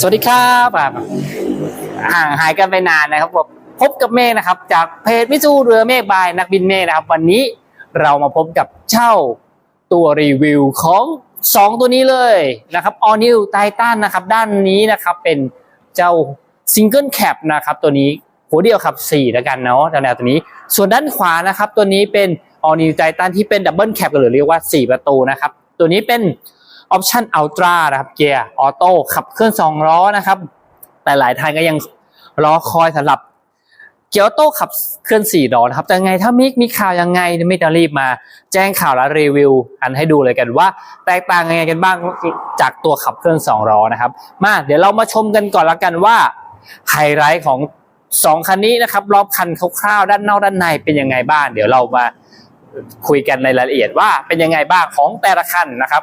สวัสดีครับอะห่างหายกันไปนานนะครับผมพบกับเมฆนะครับ จากเพจมิจูเรือเมฆบายนักบินเมฆนะครับ วันนี้เรามาพบกับเช่าตัวรีวิวของ 2 ตัวนี้เลยนะครับ All New Titan นะครับ ด้านนี้นะครับเป็นเจ้า Single Cap นะครับ ตัวนี้หัวเดียวขับ 4 แล้วกันเนาะแนวตัวนี้ ส่วนด้านขวานะครับ ตัวนี้เป็น All New Titan ที่เป็น Double Cap หรือเรียกว่า 4 ประตูนะครับ ตัวนี้เป็น ออปชันอัลตร้านะครับเกียร์ออโต้ขับเคลื่อนสองล้อนะครับแต่หลายท่านก็ยังรอคอยสำหรับเกียร์ออโต้ขับเคลื่อนสี่ล้อนะครับแต่ไงถ้ามิกมีข่าวยังไงไม่จะรีบมา แจ้งข่าวและรีวิว อันให้ดูเลยกันว่า แตกต่างยังไงกันบ้างจากตัวขับเคลื่อนสองล้อนะครับมาเดี๋ยวเรามาชมกันก่อนละกันว่าไฮไลท์ของสองคันนี้นะครับรอบคันคร่าวๆด้านนอกด้านในเป็นยังไงบ้างเดี๋ยวเรามาคุยกันในรายละเอียดว่าเป็นยังไงบ้างของแต่ละคันนะครับ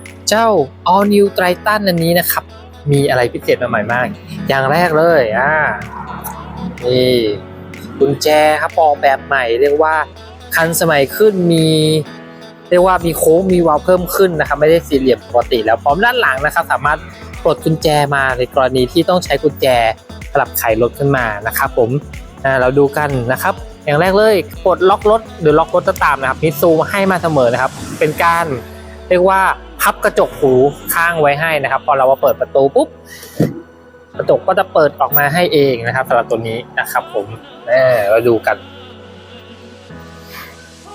เจ้า All New Triton อันนี้นะครับ มีอะไรพิเศษมาใหม่มาก อย่างแรกเลยอ่านี่กุญแจครับออกแบบใหม่ เรียกว่าคันสมัยขึ้นมี เรียกว่ามีโค้งมีวาล์วเพิ่มขึ้นนะครับ ไม่ได้สี่เหลี่ยมปกติ แล้วพร้อมด้านหลังนะครับ สามารถปลดกุญแจมาในกรณีที่ต้องใช้กุญแจสลับไขรถขึ้นมานะครับ ผมเราดูกันนะครับ อย่างแรกเลยปลดล็อกรถหรือล็อกรถก็ตามนะครับมิซูให้มาเสมอนะครับ เป็นการเรียกว่า พับกระจกหูข้างไว้ให้นะครับ พอเรามาเปิดประตูปุ๊บกระจกก็จะเปิดออกมาให้เองนะครับสำหรับตัวนี้นะครับผมเออเราดูกัน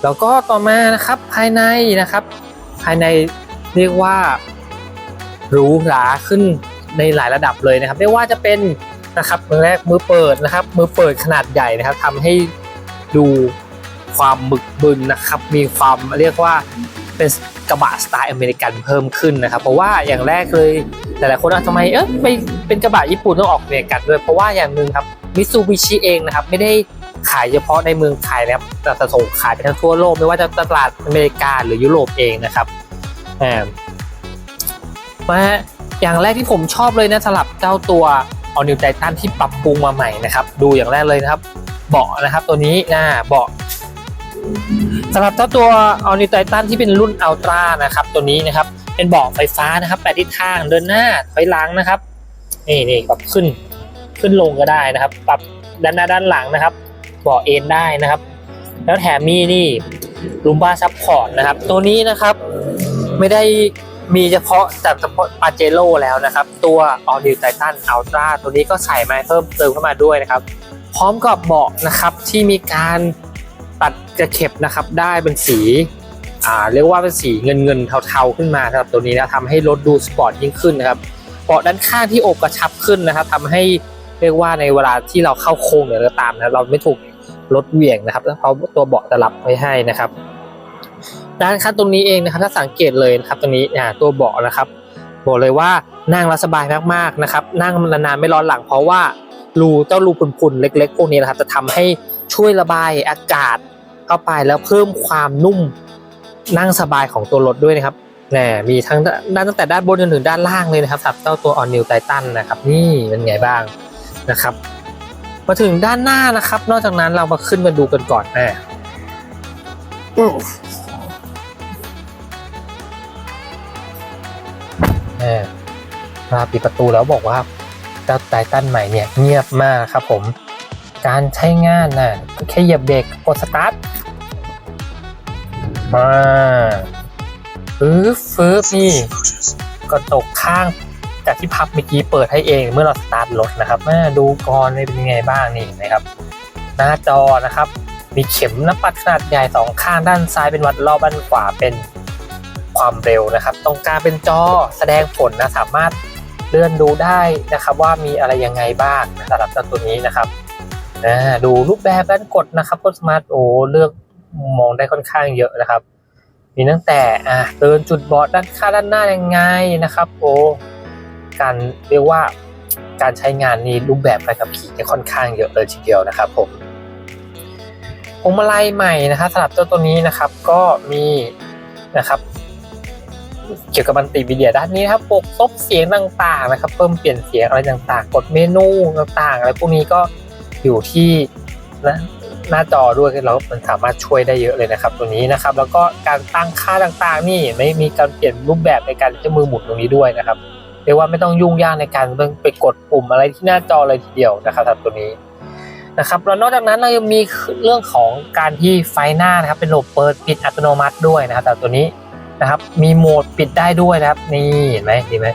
แล้วก็ต่อมานะครับภายในนะครับ ภายในเรียกว่าหรูหราขึ้นในหลายระดับเลยนะครับ ไม่ว่าจะเป็นนะครับมือแรกมือเปิดนะครับ มือเปิดขนาดใหญ่นะครับทำให้ดูความบึกบึนนะครับ มีความเรียกว่า เป็นกระบะสไตล์อเมริกันเพิ่มขึ้นนะครับ เพราะว่าอย่างแรกเลยหลายๆคนอาจทำไมเออไม่เป็นกระบะญี่ปุ่นต้องออกอเมริกันด้วย เพราะว่าอย่างหนึ่งครับมิตซูบิชิเองนะครับไม่ได้ขายเฉพาะในเมืองไทยนะครับแต่จะส่งขายไปทั้งทั่วโลกไม่ว่าจะตลาดอเมริกาหรือยุโรปเองนะครับอ่ามาอย่างแรกที่ผมชอบเลยนะสำหรับเจ้าตัว All New Titan ที่ปรับปรุงมาใหม่นะครับ ดูอย่างแรกเลยนะครับ เบาะนะครับตัวนี้นะเบาะ สำหรับเจ้าตัว All New Titan ที่เป็นรุ่น Ultra นะครับ ตัวนี้นะครับ เป็นเบาะไฟฟ้านะครับแปดทิศทางเดินหน้าถอยหลังนะครับนี่นี่ปรับขึ้นขึ้นลงก็ได้นะครับ ปรับด้านหน้าด้านหลังนะครับเบาะเอนได้นะครับ แล้วแถมมีนี่ลุมบ้าซับพอร์ตนะครับ ตัวนี้นะครับ ไม่ได้มีเฉพาะแต่เฉพาะปาเจโร่แล้วนะครับ ตัว All New Titan Ultra ตัวนี้ก็ใส่มาเพิ่มเติมเข้ามาด้วยนะครับ พร้อมกับเบาะนะครับที่มีการ ตัดกระเข็บนะครับได้เป็นสีอ่าเรียกว่าเป็นสีเงินเงินๆเทาๆขึ้นมาครับตัวนี้นะทำให้รถดูสปอร์ตยิ่งขึ้นนะครับเบาะด้านข้างที่อบกระชับขึ้นนะครับทำให้เรียกว่าในเวลาที่เราเข้าโค้งเนี่ยก็ตามนะเราไม่ถูกรถเหวี่ยงนะครับแล้วเขาตัวเบาะจะรับไว้ให้นะครับ ด้านข้างตรงนี้เองนะครับถ้าสังเกตเลยนะครับตรงนี้อ่าตัวเบาะนะครับบอกเลยว่านั่งแล้วสบายมากๆนะครับนั่งนานๆไม่ร้อนหลังเพราะว่ารูเจ้ารูพุนๆเล็ก ๆ พวกนี้นะครับจะทำให้ ช่วยระบายอากาศเข้าไปแล้วเพิ่มความนุ่มนั่งสบายของตัวรถด้วยนะครับแหมมีทั้งด้านตั้งแต่ด้านบนจนถึงด้านล่างเลยนะครับสำหรับเจ้าตัว All New Titan นะครับนี่เป็นไงบ้างนะครับ มาถึงด้านหน้านะครับ นอกจากนั้นเรามาขึ้นมาดูกันก่อนอ่าแม่มาปิดประตูแล้วบอกว่าเจ้าไททันใหม่เนี่ยเงียบมากครับผม การใช้งานน่ะแค่เหยียบเบรกกดสตาร์ทมาฟื้บฟื้บนี่กระจกข้างจากที่พับเมื่อกี้เปิดให้เองเมื่อเราสตาร์ทรถนะครับมาดูก่อนเป็นยังไงบ้างนี่นะครับ หน้าจอนะครับ มีเข็มน้ำปัดขนาดใหญ่สองข้างด้านซ้ายเป็นวัดรอบด้านขวาเป็นความเร็วนะครับ ตรงกลางเป็นจอแสดงผลนะสามารถเลื่อนดูได้นะครับว่ามีอะไรยังไงบ้างสำหรับตัวนี้นะครับ อ่าดูรูปแบบการกดนะครับกดสมาร์ทโอเลือกมองได้ค่อนข้างเยอะนะครับ มีตั้งแต่อ่าเตือนจุดบอดด้านข้างด้านหน้ายังไงนะครับโอ้การเรียกว่าการใช้งานนี้รูปแบบการขับขี่เนี่ยค่อนข้างเยอะเลยทีเดียวนะครับผมพวงมาลัยใหม่นะครับสำหรับเจ้าตัวนี้นะครับ ก็มีนะครับเกี่ยวกับบันติวิเดียด้านนี้นครับปกซบเสียงต่างๆนะครับ เพิ่มเปลี่ยนเสียงอะไรต่างๆ กดเมนูต่างๆอะไรพวกนี้ก็ อยู่ที่นหน้าจอด้วยเรามันสามารถช่วยได้เยอะเลยนะครับ ตัวนี้นะครับ แล้วก็การตั้งค่าต่างๆ นี่ไม่มีการเปลี่ยนรูปแบบในการใช้มือหมุนตรงนี้ด้วยนะครับเรียกว่าไม่ต้องยุ่งยากในการไปกดปุ่มอะไรที่หน้าจอเลยทีเดียวนะครับสำหรับตัวนี้นะครับแล้วนอกจากนั้นเรายังมีเรื่องของการที่ไฟหน้านะครับ เป็นระบบเปิดปิดอัตโนมัติด้วยนะครับแต่ตัวนี้นะครับ มีโหมดปิดได้ด้วยนะครับ นี่เห็นไหมดีไหม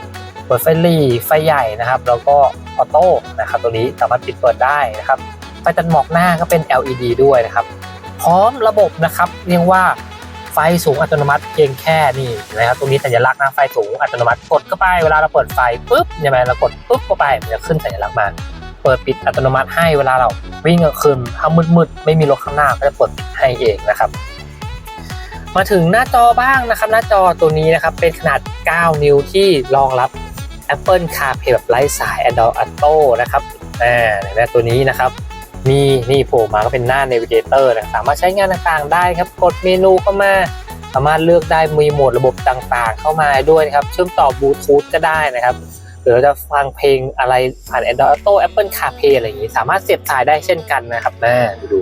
เปิดไฟลีไฟใหญ่นะครับ แล้วก็ออโต้นะครับ ตัวนี้สามารถปิดเปิดได้นะครับ ไฟตัดหมอกหน้าก็เป็น LED ด้วยนะครับ พร้อมระบบนะครับ เรียกว่าไฟสูงอัตโนมัติเพียงแค่นี่นะครับ ตรงนี้สัญลักษณ์นะไฟสูงอัตโนมัติกดเข้าไปเวลาเราเปิดไฟปุ๊บใช่ไหมเรากดปุ๊บเข้าไปมันจะขึ้นสัญลักษณ์มาเปิดปิดอัตโนมัติให้เวลาเราวิ่งกลางคืนถ้ามืดๆไม่มีรถข้างหน้าก็จะเปิดปิดให้เองนะครับ มาถึงหน้าจอบ้างนะครับ หน้าจอตัวนี้นะครับเป็นขนาด 9 นิ้วที่รองรับ Apple CarPlay แบบไร้สาย Android Auto นะครับอ่าในตัวนี้นะครับ มีนี่โผล่มาก็เป็นหน้า Navigator นะสามารถใช้งานต่างๆ ได้ครับ กดเมนูเข้ามา สามารถเลือกได้มีโหมดระบบต่างๆ เข้ามาด้วยนะครับ เชื่อมต่อบลูทูธก็ได้นะครับหรือเราจะฟังเพลงอะไรผ่าน Android Auto Apple CarPlay อะไรอย่างนี้ สามารถเสียบสายได้เช่นกันนะครับนะดูดู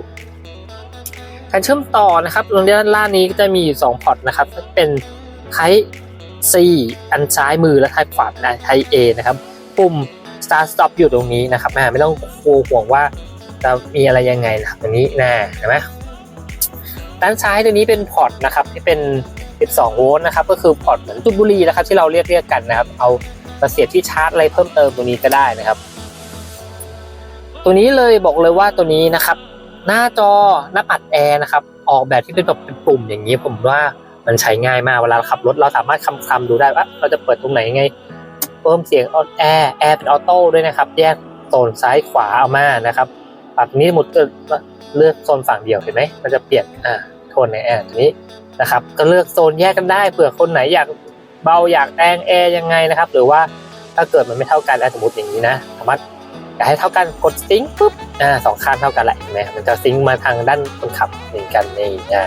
การเชื่อมต่อนะครับตรงด้านล่างนี้ก็จะมีอยู่2พอร์ตนะครับเป็น Type C อันซ้ายมือและ Type ขวาเป็น Type A นะครับ ปุ่ม Start Stop อยู่ตรงนี้นะครับแม่ไม่ต้องกลัวห่วงว่าจะมีอะไรยังไงนะครับตรงนี้นะเห็นไหมด้านซ้ายตัวนี้เป็นพอร์ตนะครับที่เป็น 12 โวลต์นะครับก็คือพอร์ตเหมือนจุดบุหรีนะครับที่เราเรียกเรียกกันนะครับ เอามาเสียบที่ชาร์จอะไรเพิ่มเติมตรงนี้ก็ได้นะครับ ตัวนี้เลยบอกเลยว่าตัวนี้นะครับ หน้าจอหน้าปัดแอร์นะครับออกแบบที่เป็นแบบเป็นปุ่มอย่างนี้ผมว่า มันใช้ง่ายมากเวลาเราขับรถเราสามารถคำคำดูได้ว่าเราจะเปิดตรงไหนไงเพิ่มเสียงออแอร์แอร์เป็นออโต้ด้วยนะครับ แยกโซนซ้ายขวาเอามานะครับปรับนี้หมดเลือกโซนฝั่งเดียวเห็นไหมมันจะเปลี่ยนอ่าโทนในแอร์ตัวนี้นะครับ ก็เลือกโซนแยกกันได้เผื่อคนไหนอยากเบาอยากแรงแอร์ยังไงนะครับ หรือว่าถ้าเกิดมันไม่เท่ากันอะสมมติอย่างนี้นะสามารถอยากให้เท่ากันกดซิงค์ปุ๊บอ่าสองข้างเท่ากันแหละเห็นไหมมันจะซิงค์มาทางด้านคนขับเหมือนกันนี่อ่า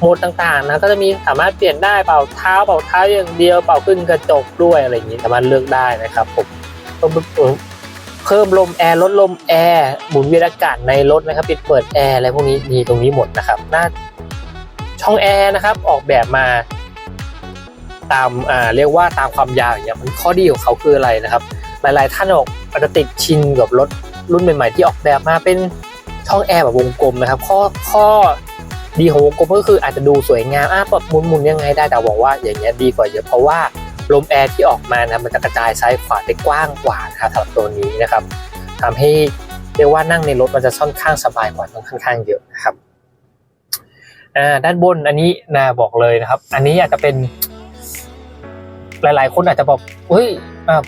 โหมดต่างๆนะก็จะมีสามารถเปลี่ยนได้เป่าเท้าเป่าเท้าอย่างเดียวเป่าขึ้นกระจกด้วยอะไรอย่างนี้สามารถเลือกได้นะครับผมเพิ่มลมแอร์ลดลมแอร์หมุนเวียนอากาศในรถนะครับปิดเปิดแอร์อะไรพวกนี้มีตรงนี้หมดนะครับหน้าช่องแอร์นะครับออกแบบมาตามอ่าเรียกว่าตามความยาวอย่างเงี้ยมันข้อดีของเขาคืออะไรนะครับ หลายๆท่านบอกอาจจะติดชินกับรถรุ่นใหม่ๆที่ออกแบบมาเป็นช่องแอร์แบบวงกลมนะครับ ข้อข้อ ดีของวงกลมก็คืออาจจะดูสวยงามอะปรับมุนมุนยังไงได้แต่บอกว่าอย่างเงี้ยดีกว่าเยอะเพราะว่าลมแอร์ที่ออกมานะมันจะกระจายซ้ายขวาได้กว้างกว่านะครับสำหรับตัวนี้นะครับทำให้เรียกว่านั่งในรถมันจะค่อนข้างสบายกว่าค่อนข้างเยอะนะครับด้านบนอันนี้นะบอกเลยนะครับ อันนี้อาจจะเป็น หลาย ๆ คนอาจจะบอกเฮ้ย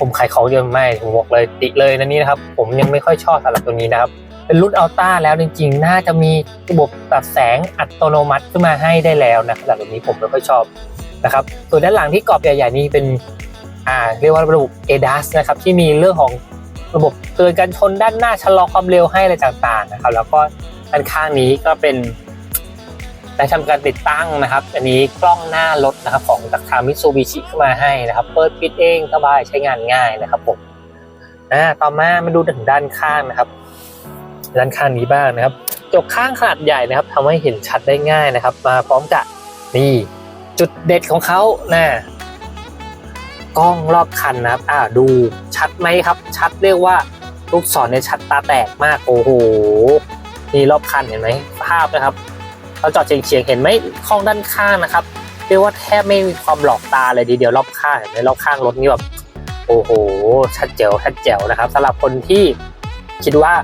ผมขายของเยอะไม่ผมบอกเลยติเลยนะนี่นะครับ ผมยังไม่ค่อยชอบสำหรับตัวนี้นะครับ เป็นรุ่นอัลต้าแล้วจริงๆ น่าจะมีระบบตัดแสงอัตโนมัติขึ้นมาให้ได้แล้วนะครับแต่ตัวนี้ผมไม่ค่อยชอบนะครับส่วนด้านหลังที่กรอบใหญ่ๆนี้เป็นอ่าเรียกว่าระบบ ADAS นะครับที่มีเรื่องของระบบเตือนการชนด้านหน้าชะลอความเร็วให้อะไรต่างๆนะครับแล้วก็ด้านข้างนี้ก็เป็นได้ทำการติดตั้งนะครับ อันนี้กล้องหน้ารถนะครับของจากทางมิตซูบิชิขึ้นมาให้นะครับ เปิดปิดเองสบายใช้งานง่ายนะครับผมอ่าต่อมามาดูถึงด้านข้างนะครับ ด้านข้างนี้บ้างนะครับจกข้างขนาดใหญ่นะครับทำให้เห็นชัดได้ง่ายนะครับ มาพร้อมกับนี่จุดเด็ดของเขานะกล้องรอบคันนะครับอ่าดูชัดไหมครับ ชัดเรียกว่าลูกศรเนี่ยชัดตาแตกมากโอ้โหนี่รอบคันเห็นไหมภาพนะครับเราจอดเฉียงๆเห็นไหมข้องด้านข้างนะครับเรียกว่าแทบไม่มีความหลอกตาเลยทีเดียวรอบข้างเห็นไหมรอบข้างรถนี่แบบโอ้โห ชัดเจ๋วชัดแจ๋วนะครับสำหรับคนที่คิดว่า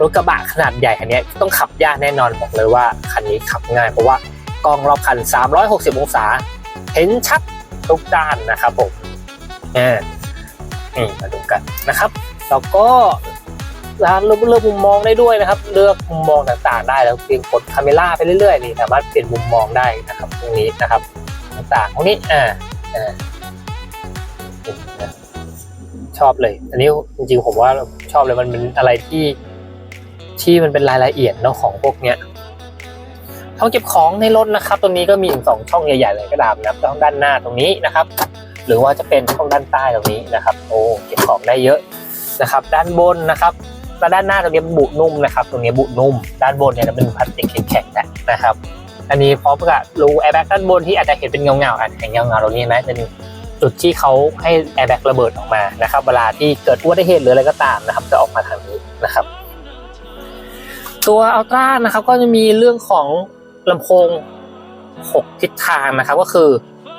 รถกระบะขนาดใหญ่คันนี้ต้องขับยากแน่นอนบอกเลยว่าคันนี้ขับง่ายเพราะว่ากล้องรอบคัน 360 องศา เห็นชัดทุกด้านนะครับผมอ่านี่มาดูกันนะครับแล้วก็ร้านเลือกเลือกมุมมองได้ด้วยนะครับ เลือกมุมมองต่างๆ ได้แล้วเพียงกดคาเมล่าไปเรื่อยๆนี่สามารถเปลี่ยนมุมมองได้นะครับ ตรงนี้นะครับ ต่างๆตรงนี้อ่าอ่าชชอบเลย อันนี้จริงๆผมว่าชอบเลยมันเป็นอะไรที่ ที่มันเป็นรายละเอียดเนาะของพวกเนี้ยช่องเก็บของในรถนะครับตรงนี้ก็มีถึงสองช่องใหญ่ๆเลยก็ดามนะครับช่องด้านหน้าตรงนี้นะครับ หรือว่าจะเป็นช่องด้านใต้ตรงนี้นะครับ โอ้เก็บของได้เยอะนะครับ ด้านบนนะครับและด้านหน้าตรงนี้เป็นบุนุ่มนะครับ ตรงนี้บุนุ่ม ด้านบนเนี่ยจะเป็นพลาสติกแข็งๆนะครับ อันนี้พร้อมกับรูแอร์แบ็กด้านบนที่อาจจะเห็นเป็นเงาๆอาจจะเห็นเงาเงาๆตรงนี้ไหมเป็นจุดที่เขาให้แอร์แบ็กระเบิดออกมานะครับ เวลาที่เกิดอุบัติเหตุหรืออะไรก็ตามนะครับ จะออกมาทางนี้นะครับ ตัวอัลตร้านะครับก็จะมีเรื่องของลำโพง 6 ทิศทางนะครับ ก็คือ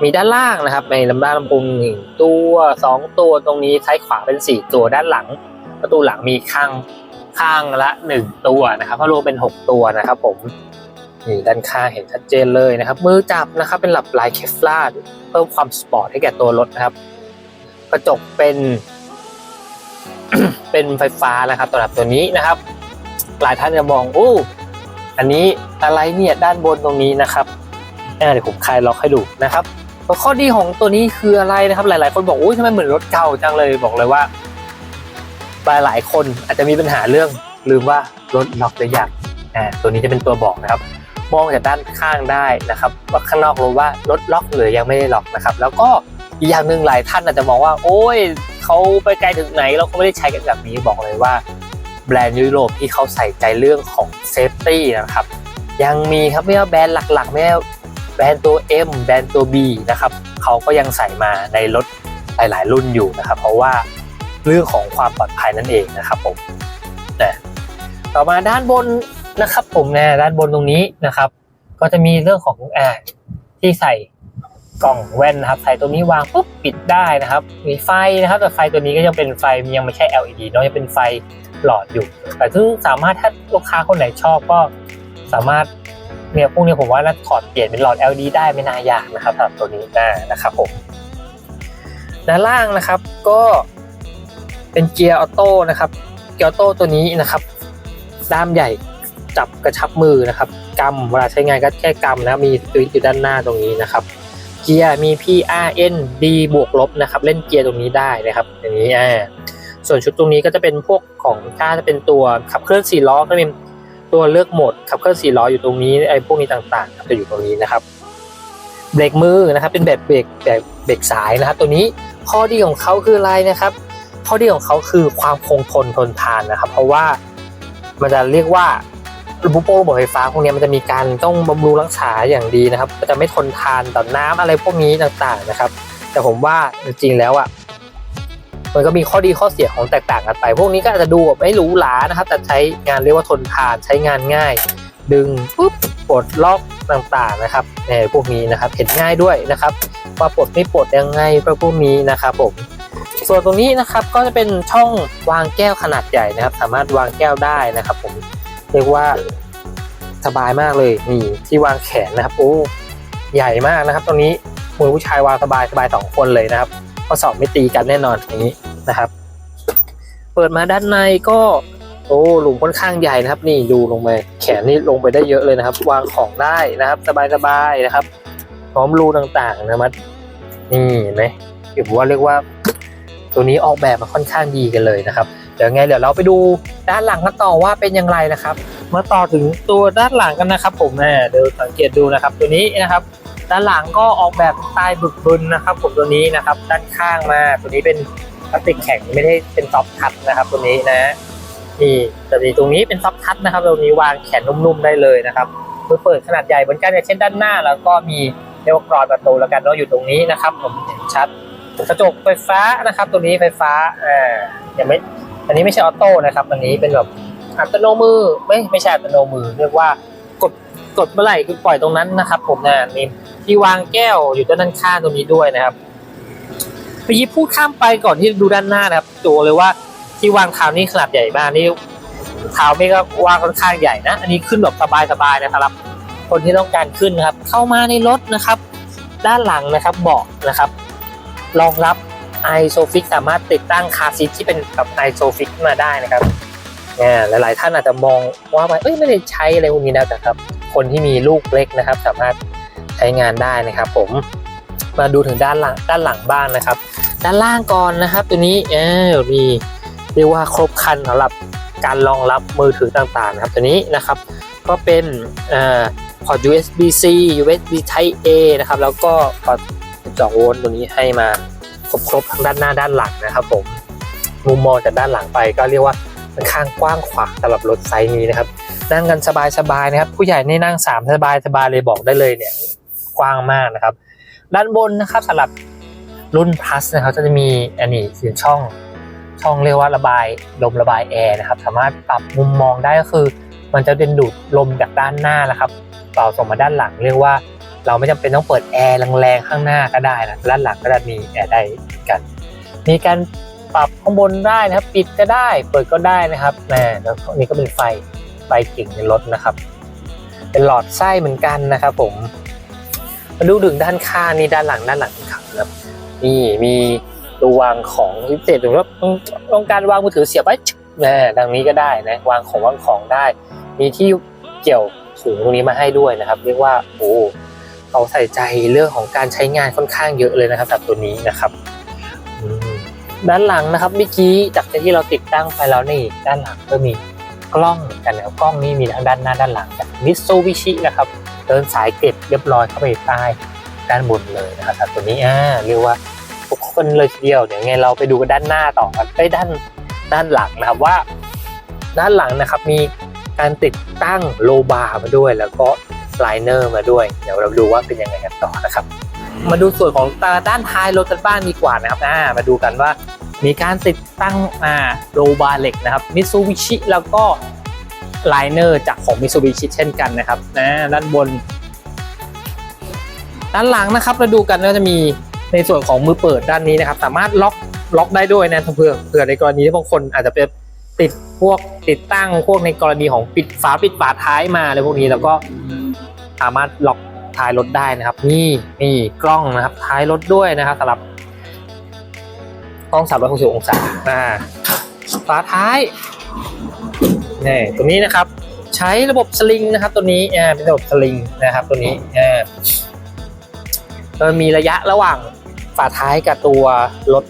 มีด้านล่างนะครับ ในลำด้านลำโพงหนึ่งตัวสองตัวตรงนี้ซ้ายขวาเป็นสี่ตัวด้านหลัง ประตูหลังมีข้างข้างละหนึ่งตัวนะครับก็รวมเป็นหกตัวนะครับ ผมนี่ด้านข้างเห็นชัดเจนเลยนะครับ มือจับนะครับเป็นหลับลายเคฟลาร์เพิ่มความสปอร์ตให้แก่ตัวรถนะครับ กระจกเป็น เป็นไฟฟ้านะครับสำหรับตัวนี้นะครับ หลายท่านจะมองโอ้อันนี้อะไรเนี่ยด้านบนตรงนี้นะครับอ่าเดี๋ยวผมคลายล็อกให้ดูนะครับข้อดีของตัวนี้คืออะไรนะครับ หลาย ๆ คนบอกโอ้ยทำไมเหมือนรถเก่าจังเลยบอกเลยว่าหลายหลายๆคนอาจจะมีปัญหาเรื่องลืมว่ารถล็อกหรือยังอ่าตัวนี้จะเป็นตัวบอกนะครับ มองจากด้านข้างได้นะครับว่าข้างนอกรู้ว่ารถล็อกหรือยังไม่ได้ล็อกนะครับ แล้วก็อีกอย่างหนึ่งหลายท่านอาจจะมองว่า โอ้ยเขาไปไกลถึงไหนเราก็ไม่ได้ใช้กันแบบนี้บอกเลยว่า แบรนด์ยุโรปที่เขาใส่ใจเรื่องของเซฟตี้นะครับ ยังมีครับไม่ว่าแบรนด์หลักๆไม่ว่าแบรนด์ตัว M แบรนด์ตัว B นะครับเขาก็ยังใส่มาในรถหลายๆ รุ่นอยู่นะครับ เพราะว่าเรื่องของความปลอดภัยนั่นเองนะครับผมนะต่อมาด้านบนนะครับ ผมนะด้านบนตรงนี้นะครับ ก็จะมีเรื่องของอ่าที่ใส่กล่องแว่นนะครับ ใส่ตัวนี้วางปุ๊บปิดได้นะครับ มีไฟนะครับ แต่ไฟตัวนี้ก็ยังเป็นไฟยังไม่ใช่ LED เนาะยังเป็นไฟ หลอดอยู่ แต่ซึ่งสามารถถ้าลูกค้าคนไหนชอบก็สามารถเนี่ยพวกนี้ผมว่าน่าถอดเปลี่ยนเป็นหลอด LED ได้ไม่น่ายากนะครับสำหรับตัวนี้นะนะครับผมด้านล่างนะครับก็เป็นเกียร์ออโต้นะครับเกียร์ออโต้ตัวนี้นะครับด้ามใหญ่จับกระชับมือนะครับกำเวลาใช้งานก็แค่กำนะมีสวิตช์อยู่ด้านหน้าตรงนี้นะครับเกียร์มี P R N D บวกลบนะครับ เล่นเกียร์ตรงนี้ได้นะครับอย่างนี้อ่า ส่วนชุดตรงนี้ก็จะเป็นพวกของถ้าจะเป็นตัวขับเคลื่อนสี่ล้อก็เป็นตัวเลือกโหมดขับเคลื่อนสี่ล้ออยู่ตรงนี้ไอ้พวกนี้ต่างๆจะอยู่ตรงนี้นะครับเบรกมือนะครับเป็นแบบเบรกแบบเบรกสายนะครับ ตัวนี้ข้อดีของเขาคืออะไรนะครับ ข้อดีของเขาคือความคงทนทนทานนะครับ เพราะว่ามันจะเรียกว่าระบบระบบไฟฟ้าพวกนี้มันจะมีการต้องบำรุงรักษาอย่างดีนะครับจะไม่ทนทานต่อน้ำอะไรพวกนี้ต่างๆนะครับ แต่ผมว่าจริงๆแล้วอะ มันก็มีข้อดีข้อเสียของแตกต่างกันไป พวกนี้ก็อาจจะดูแบบไม่หรูหรานะครับ แต่ใช้งานเรียกว่าทนทานใช้งานง่าย ดึงปุ๊บปลดล็อกต่างๆนะครับในพวกนี้นะครับเห็นง่ายด้วยนะครับว่าปลดไม่ปลดยังไงพวกนี้นะครับผมส่วนตรงนี้นะครับก็จะเป็นช่องวางแก้วขนาดใหญ่นะครับ สามารถวางแก้วได้นะครับ ผมเรียกว่าสบายมากเลยนี่ที่วางแขนนะครับโอ้ใหญ่มากนะครับ ตรงนี้มือผู้ชายวางสบายสบายสองคนเลยนะครับ ข้อสอบไม่ตีกันแน่นอนอย่างนี้นะครับ เปิดมาด้านในก็โอ้หลุมค่อนข้างใหญ่นะครับ นี่ดูลงไปแขนนี่ลงไปได้เยอะเลยนะครับ วางของได้นะครับ สบายๆนะครับพร้อมรูต่างๆนะครับนี่เห็นไหมเดี๋ยวผมว่าเรียกว่า ตัวนี้ออกแบบมาค่อนข้างดีกันเลยนะครับ เดี๋ยวไงเดี๋ยวเราไปดูด้านหลังกันต่อว่าเป็นอย่างไรนะครับ มาต่อถึงตัวด้านหลังกันนะครับ ผมแม่เดี๋ยวสังเกตดูนะครับ ตัวนี้นะครับ ด้านหลังก็ออกแบบสไตล์บึกบึนนะครับ ผมตัวนี้นะครับ ด้านข้างมา ตัวนี้เป็นพลาสติกแข็งไม่ได้เป็นซอฟทัชนะครับ ตัวนี้นะนี่แต่มีตรงนี้เป็นซอฟทัชนะครับตรงนี้วางแขนนุ่มๆได้เลยนะครับมือเปิดขนาดใหญ่เหมือนกันอย่างเช่นด้านหน้า แล้วก็มีเรียกว่ากรอนประตูแล้วกันเนาะอยู่ตรงนี้นะครับ ผมเห็นชัดกระจกไฟฟ้านะครับ ตัวนี้ไฟฟ้าอ่ายังไม่อันนี้ไม่ใช่ออโต้นะครับ อันนี้เป็นแบบอัตโนมือไม่ไม่ใช่อัตโนมือ เรียกว่ากดกดเมื่อไหร่คือปล่อยตรงนั้นนะครับ ผมนะนี่ ที่วางแก้วอยู่ด้านข้างตรงนี้ด้วยนะครับเมื่อกี้พูดข้ามไปก่อนที่ดูด้านหน้านะครับตัวเลยว่าที่วางเท้านี่ขนาดใหญ่มากนี่เท้าไม่ก็วางค่อนข้างใหญ่นะ อันนี้ขึ้นแบบสบายๆนะครับ คนที่ต้องการขึ้นนะครับ เข้ามาในรถนะครับ ด้านหลังนะครับเบาะนะครับรองรับ i s o f i x สามารถติดตั้งคาร์ซีทที่เป็นแบบ i s o f i x มาได้นะครับเนี่ยหลายๆท่านอาจจะมองว่าไปเอ้ยไม่ได้ใช้อะไรพวกนี้นะแต่ครับ คนที่มีลูกเล็กนะครับ สามารถ ช้งานได้นะครับ ผมมาดูถึงด้านหลังด้านหลังบ้านนะครับ ด้านล่างก่อนนะครับ ตัวนี้เออมีเรียกว่าครบคันสำหรับการรองรับมือถือต่างๆ นะครับ ตัวนี้นะครับ ก็เป็นอพอร์ต USB-C USB Type A นะครับ แล้วก็พอร์ต 12 โวลต์ตัวนี้ให้มาครบๆทั้งด้านหน้าด้านหลังนะครับ ผมมุมมองจากด้านหลังไปก็เรียกว่าค่อนข้างกว้างขวางสำหรับรถไซส์นี้นะครับ นั่งกันสบายๆนะครับ ผู้ใหญ่นี่นั่งสามสบายๆเลยบอกได้เลยเนี่ย กว้างมากนะครับ ด้านบนนะครับสำหรับรุ่น plus นะครับจะมีอันนี้คือช่องช่องเรียกว่าระบายลมระบายแอร์นะครับ สามารถปรับมุมมองได้ก็คือ มันจะดึงดูดลมจากด้านหน้านะครับเป่าส่งมาด้านหลัง เรียกว่าเราไม่จำเป็นต้องเปิดแอร์แรงๆข้างหน้าก็ได้นะด้านหลังก็จะมีแอร์ได้เหมือนกัน มีการปรับข้างบนได้นะครับ ปิดก็ได้ เปิดก็ได้นะครับแหมแล้วนี่ก็เป็นไฟไฟกิ่งในรถนะครับ เป็นหลอดไส้เหมือนกันนะครับผม มาดูถึงด้านข้างนี่ด้านหลังด้านหลังขับนะครับนี่มีตัววางของพิเศษหรือว่าต้องการวางมือถือเสียบไว้นะดังนี้ก็ได้นะวางของวางของได้ มีที่เกี่ยวถุงตรงนี้มาให้ด้วยนะครับ เรียกว่าโอ้เขาใส่ใจเรื่องของการใช้งานค่อนข้างเยอะเลยนะครับสำหรับตัวนี้นะครับด้านหลังนะครับเมื่อกี้จากที่เราติดตั้งไปแล้วนี่ด้านหลังก็มีกล้องกันนะครับกล้องนี่มีทั้งด้านหน้าด้านหลังจากมิตซูบิชินะครับเดินสายเก็บเรียบร้อยเข้าไปใต้ด้านบนเลยนะครับตัวนี้อ่าเรียกว่าทุกคนเลยทีเดียวเดี๋ยวไงเราไปดูกันด้านหน้าต่อกันไปด้านด้านหลังนะครับว่า ด้านหลังนะครับมีการติดตั้งโลบาร์มาด้วย แล้วก็ไลเนอร์มาด้วย เดี๋ยวเราดูว่าเป็นยังไงกันต่อนะครับ มาดูส่วนของตาด้านท้ายรถกันบ้างดีกว่านะครับอ่ามาดูกันว่ามีการติดตั้งอ่าโลบาร์เหล็กนะครับมิ t ซูบิชิแล้วก็ ไลเนอร์จากของ Mitsubishi เช่นกันนะครับนะด้านบน ด้านหลังนะครับเราดูกันก็จะมีในส่วนของมือเปิดด้านนี้นะครับ สามารถล็อกล็อกได้ด้วยนะเผื่อเผื่อในกรณีที่บางคนอาจจะเป็นติดพวกติดตั้งพวกในกรณีของปิดฝาปิดฝาท้ายมาอะไรพวกนี้แล้วก็สามารถล็อกท้ายรถได้นะครับ นี่นี่กล้องนะครับท้ายรถด้วยนะครับสำหรับกล้อง 360 องศาอ่าฝาท้าย นี่ตัวนี้นะครับ ใช้ระบบสลิงนะครับ ตัวนี้อ่าเป็นระบบสลิงนะครับ ตัวนี้อ่าก็มีระยะระหว่างฝาท้ายกับตัวรถ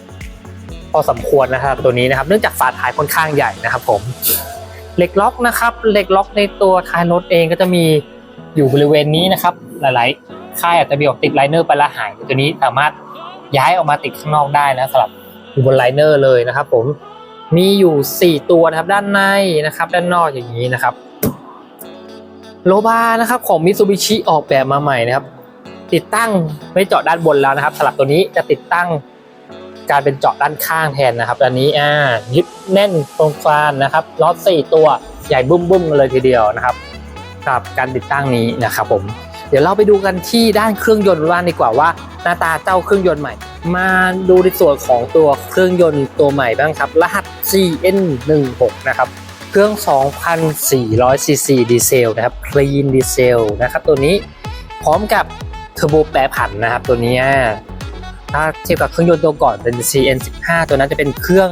พอสมควรนะครับ ตัวนี้นะครับ เนื่องจากฝาท้ายค่อนข้างใหญ่นะครับผมเหล็กล็อกนะครับเหล็กล็อกในตัวท้ายรถเองก็จะมีอยู่บริเวณนี้นะครับ หลายๆค่ายอาจจะมีออกติดไลเนอร์ไปละหายตัวนี้สามารถย้ายออกมาติดข้างนอกได้นะสำหรับอยู่บนไลเนอร์เลยนะครับผม มีอยู่ 4 ตัวนะครับด้านในนะครับ ด้านนอกอย่างนี้นะครับโลบานะครับของ Mitsubishi ออกแบบมาใหม่นะครับ ติดตั้งไม่เจาะด้านบนแล้วนะครับสำหรับตัวนี้จะติดตั้งการเป็นเจาะด้านข้างแทนนะครับอันนี้อ่ายึดแน่นตรงกลางนะครับล้อสี่ตัวใหญ่บุ้มๆเลยทีเดียวนะครับกับการติดตั้งนี้นะครับผม เดี๋ยวเราไปดูกันที่ด้านเครื่องยนต์บ้างดีกว่าว่า หน้าตาเจ้าเครื่องยนต์ใหม่ มาดูในส่วนของตัวเครื่องยนต์ตัวใหม่บ้างครับ รหัส CN16 นะครับเครื่อง 2,400 ซีซีดีเซลนะครับ clean ดีเซลนะครับตัวนี้พร้อมกับเทอร์โบแปรผันนะครับตัวนี้ถ้าเทียบกับเครื่องยนต์ตัวก่อนเป็น CN15 ตัวนั้นจะเป็นเครื่อง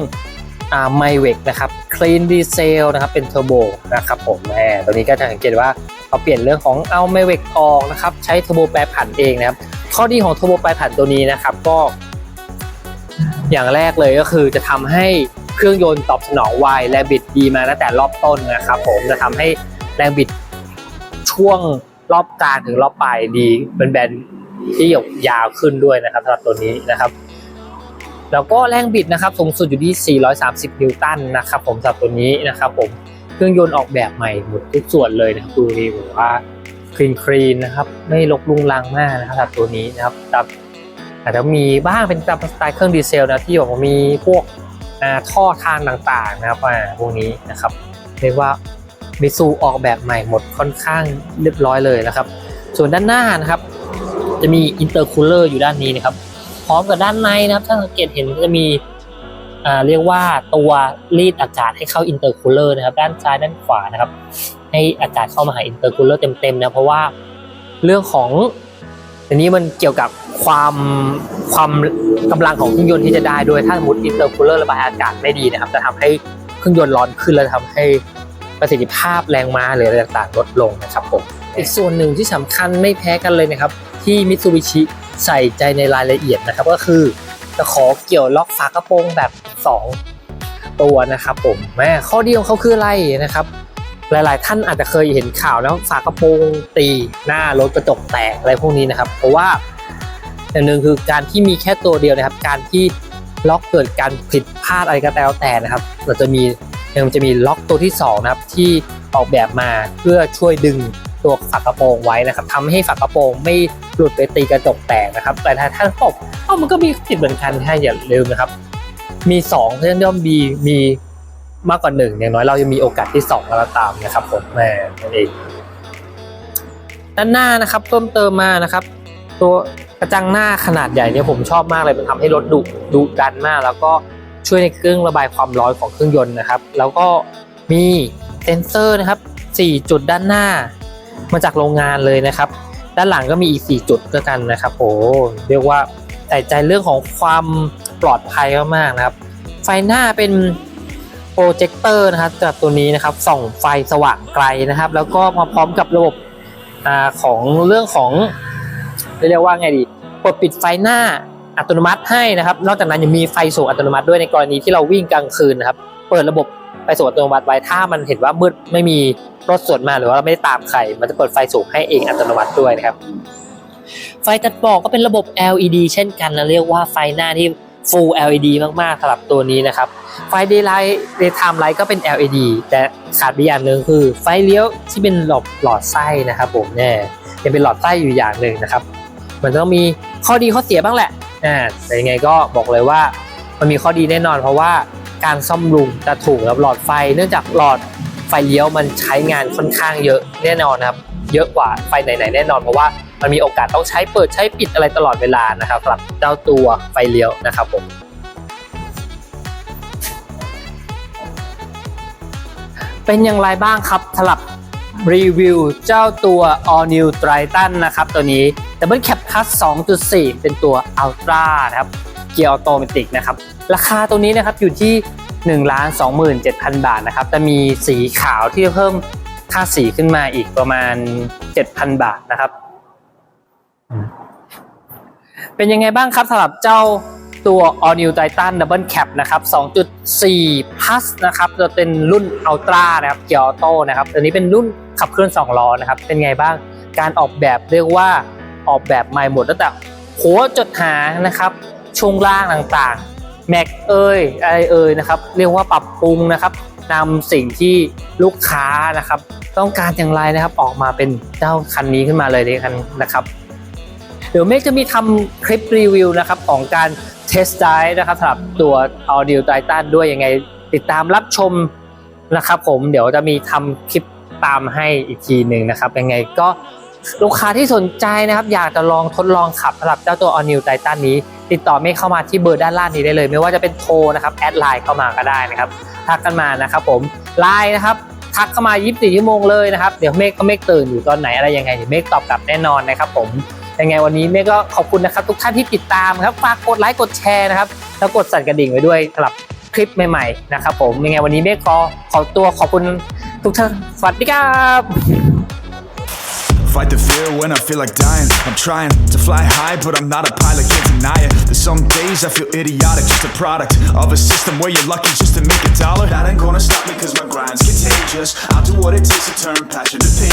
อ่าไมเวกนะครับ clean ดีเซลนะครับเป็นเทอร์โบนะครับผมแหมตัวนี้ก็จะสังเกตว่าเขาเปลี่ยนเรื่องของเอาไมเวกออกนะครับใช้เทอร์โบแปรผันเองนะครับข้อดีของ Turbo แปรผันตัวนี้นะครับก็ อย่างแรกเลยก็คือจะทำให้เครื่องยนต์ตอบสนองไวแรงบิดดีมาตั้งแต่รอบต้นนะครับผมจะทำให้แรงบิดช่วงรอบกลางถึงรอบปลายดีเป็นแบนที่ยาวขึ้นด้วยนะครับสำหรับตัวนี้นะครับ แล้วก็แรงบิดนะครับสูงสุดอยู่ที่ 430 นิวตันนะครับผมสำหรับตัวนี้นะครับผมเครื่องยนต์ออกแบบใหม่หมดทุกส่วนเลยนะครับดูดีผมว่าคลีนคลีนนะครับไม่ลกลุงลังมากนะครับสำหรับตัวนี้นะครับแต่อาจจะมีบ้างเป็นตามสไตล์เครื่องดีเซลนะที่บอกว่ามีพวกท่อทางต่างๆนะครับพวกนี้นะครับเรียกว่ามิซูออกแบบใหม่หมดค่อนข้างเรียบร้อยเลยนะครับ ส่วนด้านหน้านะครับ จะมีอินเตอร์คูลเลอร์อยู่ด้านนี้นะครับ ร้อมกับด้านในนะครับ ถ้าสังเกตเห็นจะมีอ่าเรียกว่าตัวรีดอากาศให้เข้าอินเตอร์คูลเลอร์นะครับ ด้านซ้ายด้านขวานะครับ ให้อากาศเข้ามาหาอินเตอร์คูลเลอร์เต็มๆนะเพราะว่าเรื่องของอันนี้มันเกี่ยวกับความความกำลังของเครื่องยนต์ที่จะได้ด้วยถ้าสมมติอินเตอร์คูลเลอร์ระบายอากาศไม่ดีนะครับ จะทำให้เครื่องยนต์ร้อนขึ้นและทำให้ประสิทธิภาพแรงม้าหรืออะไรต่างๆลดลงนะครับผมอีกส่วนหนึ่งที่สำคัญไม่แพ้กันเลยนะครับ ที่มิตซูบิชิ ใส่ใจในรายละเอียดนะครับ ก็คือจะขอเกี่ยวล็อกฝากระโปรงแบบ 2 ตัวนะครับผมแม่ข้อดีของเขาคืออะไรนะครับ หลาย ๆ ท่านอาจจะเคยเห็นข่าวแล้วฝากระโปรงตีหน้ารถกระจกแตกอะไรพวกนี้นะครับ เพราะว่าอย่างหนึ่งคือการที่มีแค่ตัวเดียวนะครับ การที่ล็อกเกิดการผิดพลาดอะไรก็แล้วแต่นะครับ เราจะมียังจะมีล็อกตัวที่สองนะครับที่ออกแบบมาเพื่อช่วยดึงตัวฝากระโปรงไว้นะครับทำให้ฝากระโปรงไม่ หลุดไปตีกระจกแตกนะครับ แต่ถ้าท่านบอกเอ้ามันก็มีผิดเหมือนกันแค่อย่าลืมนะครับ มีสองเรื่องย่อมมีมีมากกว่าหนึ่งอย่างน้อยเรายังมีโอกาสที่สองแล้วตามนะครับผมแม่นั่นเองด้านหน้านะครับเพิ่มเติมมานะครับ ตัวกระจังหน้าขนาดใหญ่เนี่ยผมชอบมากเลยมันทำให้รถดุดุดันมาก แล้วก็ช่วยในเครื่องระบายความร้อนของเครื่องยนต์นะครับ แล้วก็มีเซนเซอร์นะครับ4จุดด้านหน้า มาจากโรงงานเลยนะครับ ด้านหลังก็มีอีก 4 จุดด้วยกันนะครับโอ้เรียกว่าใส่ใจเรื่องของความปลอดภัยมากๆนะครับ ไฟหน้าเป็นโปรเจคเตอร์นะครับจากตัวนี้นะครับส่องไฟสว่างไกลนะครับ แล้วก็มาพร้อมกับระบบอของเรื่องของเรียกว่าไงดีกดปิดไฟหน้าอัตโนมัติให้นะครับ นอกจากนั้นยังมีไฟสูงอัตโนมัติด้วยในกรณีที่เราวิ่งกลางคืนนะครับ เปิดระบบ ฟสูงอัตโนมัติไว้ถ้ามันเห็นว่ามืดไม่มีรถสวนมาหรือว่าเราไม่ได้ตามใคร มันจะเปิดไฟสูงให้เองอัตโนมัติด้วยนะครับ ไฟตัดหมอกก็เป็นระบบ LED เช่นกันนะเรียกว่าไฟหน้าที่ Full LED มากๆสำหรับตัวนี้นะครับ ไฟ Daylight Daytime Light ก็เป็น LED แต่ขาดไปอย่างหนึ่งคือ ไฟเลี้ยวที่เป็นหลอดหลอดไส้นะครับผมเนี่ยยังเป็นหลอดไส้อยู่อย่างหนึ่งนะครับ มันต้องมีข้อดีข้อเสียบ้างแหละอ่าแต่ยังไงก็บอกเลยว่ามันมีข้อดีแน่นอนเพราะว่า การซ่อมรุงจะถูกกับหลอดไฟ เนื่องจากหลอดไฟเลี้ยวมันใช้งานค่อนข้างเยอะแน่นอนนะครับ เยอะกว่าไฟไหนๆแน่นอนเพราะว่ามันมีโอกาสต้องใช้เปิดใช้ปิดอะไรตลอดเวลานะครับสำหรับเจ้าตัวไฟเลี้ยวนะครับผมเป็นอย่างไรบ้างครับสำหรับรีวิวเจ้าตัว All New Triton นะครับตัวนี้ Double Cab Plus 2.4 เป็นตัว Ultra นะครับ เกียร์ออโตเมติกนะครับ ราคาตัวนี้นะครับอยู่ที่1 2 7 0 0 0บาทนะครับจะมีสีขาวที่เพิ่มค่าสีขึ้นมาอีกประมาณ 7,000 บาทนะครับ เป็นยังไงบ้างครับสำหรับเจ้าตัว All New Titan Double Cab นะครับ 2.4 Plus นะครับ จะเป็นรุ่น Ultra นะครับ เกียร์ออโต้นะครับ ตัวนี้เป็นรุ่นขับเคลื่อน2ล้อนะครับ เป็นไงบ้าง การออกแบบเรียกว่าออกแบบใหม่หมดตั้งแต่หัวจดหางนะครับ ช่วงล่างต่างๆ แม็กเอ่ยอะไรเอ่ยนะครับ เรียกว่าปรับปรุงนะครับนำสิ่งที่ลูกค้านะครับ ต้องการอย่างไรนะครับออกมาเป็นเจ้าคันนี้ขึ้นมาเลยดีกันนะครับ เดี๋ยวเมฆจะมีทำคลิปรีวิวนะครับของการเทสไดนะครับสำหรับตัว Audio Titan ด้วยยังไงติดตามรับชมนะครับ ผมเดี๋ยวจะมีทำคลิปตามให้อีกทีหนึ่งนะครับ ยังไงก็ลูกค้าที่สนใจนะครับ อยากจะลองทดลองขับสำหรับเจ้าตัว All New Titan นี้ ติดต่อเมฆเข้ามาที่เบอร์ด้านล่างนี้ได้เลย ไม่ว่าจะเป็นโทรนะครับแอดไลน์เข้ามาก็ได้นะครับทักกันมานะครับผมไลน์นะครับทักเข้ามา 24 ชั่วโมงเลยนะครับ เดี๋ยวเมฆก็เมฆตื่นอยู่ตอนไหนอะไรยังไงเดี๋ยวเมฆตอบกลับแน่นอนนะครับผมยังไงวันนี้เมฆก็ขอบคุณนะครับ ทุกท่านที่ติดตามครับฝากกดไลค์กดแชร์นะครับแล้วกดสั่นกระดิ่งไว้ด้วยสำหรับคลิปใหม่ๆนะครับผมยังไงวันนี้เมฆขอขอตัวขอบคุณทุกท่านสวัสดีครับ Fight the fear when I feel like dying. I'm trying to fly high, but I'm not a pilot, can't deny it. There's some days I feel idiotic, just a product of a system where you're lucky just to make a dollar. That ain't gonna stop me, cause my grind's contagious. I'll do what it takes to turn passion to pain.